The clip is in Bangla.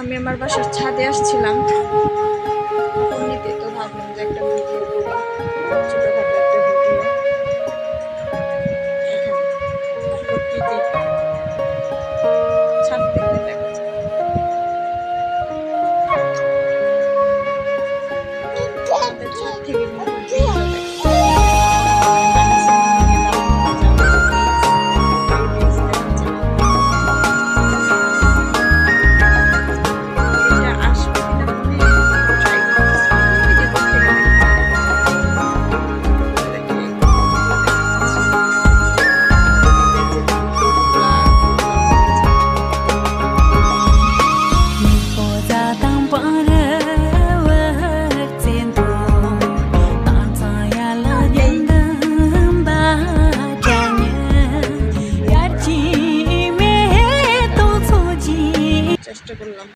আমি আমার বাসার ছাদে আসছিলাম। তো ভাবলাম যে একটা ভিডিও করি ছোটোখাটো চেষ্টা করলাম।